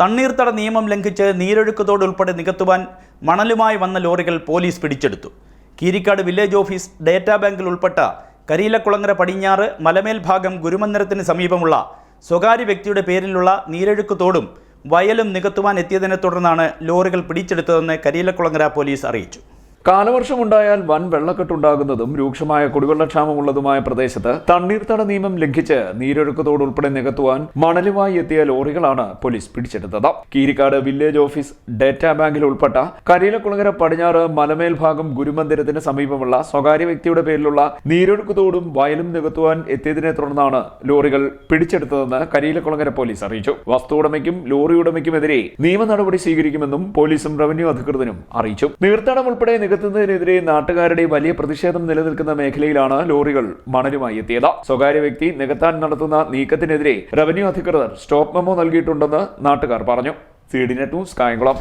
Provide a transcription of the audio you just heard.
തണ്ണീർത്തട നിയമം ലംഘിച്ച് നീരൊഴുക്കത്തോട് ഉൾപ്പെടെ നികത്തുവാൻ മണലുമായി വന്ന ലോറികൾ പോലീസ് പിടിച്ചെടുത്തു. കീരിക്കാട് വില്ലേജ് ഓഫീസ് ഡേറ്റാ ബാങ്കിൽ ഉൾപ്പെട്ട കരിയിലക്കുളങ്ങര പടിഞ്ഞാറ് മലമേൽ ഭാഗം ഗുരുമന്ദിരത്തിന് സമീപമുള്ള സ്വകാര്യ വ്യക്തിയുടെ പേരിലുള്ള നീരൊഴുക്കത്തോടും വയലും നികത്തുവാൻ എത്തിയതിനെ തുടർന്നാണ് ലോറികൾ പിടിച്ചെടുത്തതെന്ന് കരിയിലക്കുളങ്ങര പോലീസ് അറിയിച്ചു. കാലവർഷമുണ്ടായാൽ വൻ വെള്ളക്കെട്ടുണ്ടാകുന്നതും രൂക്ഷമായ കുടിവെള്ളക്ഷാമമുള്ളതുമായ പ്രദേശത്ത് തണ്ണീർത്തട നിയമം ലംഘിച്ച് നീരൊഴുക്കത്തോട് ഉൾപ്പെടെ നികത്തുവാൻ മണലുമായി എത്തിയ ലോറികളാണ് പോലീസ് പിടിച്ചെടുത്തത്. കീരിക്കാട് വില്ലേജ് ഓഫീസ് ഡേറ്റാ ബാങ്കിൽ ഉൾപ്പെട്ട കരിയിലക്കുളങ്ങര പടിഞ്ഞാറ് മലമേൽ ഭാഗം ഗുരുമന്ദിരത്തിന് സമീപമുള്ള സ്വകാര്യ വ്യക്തിയുടെ പേരിലുള്ള നീരൊഴുക്കത്തോടും വയലും നികത്തുവാൻ എത്തിയതിനെ തുടർന്നാണ് ലോറികൾ പിടിച്ചെടുത്തതെന്ന് കരിയിലക്കുളങ്ങര പോലീസ് അറിയിച്ചു. വസ്തു ഉടമയ്ക്കും ലോറി ഉടമയ്ക്കുമെതിരെ നിയമ നടപടി സ്വീകരിക്കുമെന്നും പോലീസും റവന്യൂ അധികൃതരും അറിയിച്ചു. നീർത്തടം ഉൾപ്പെടെ നികത്തുന്നതിനെതിരെ നാട്ടുകാരുടെ വലിയ പ്രതിഷേധം നിലനിൽക്കുന്ന മേഖലയിലാണ് ലോറികൾ മണലുമായി എത്തിയത്. സ്വകാര്യ വ്യക്തി നികത്താൻ നടത്തുന്ന നീക്കത്തിനെതിരെ റവന്യൂ അധികൃതർ സ്റ്റോപ്പ് മെമ്മോ നൽകിയിട്ടുണ്ടെന്ന് നാട്ടുകാർ പറഞ്ഞു. C D net news Kayamkulam.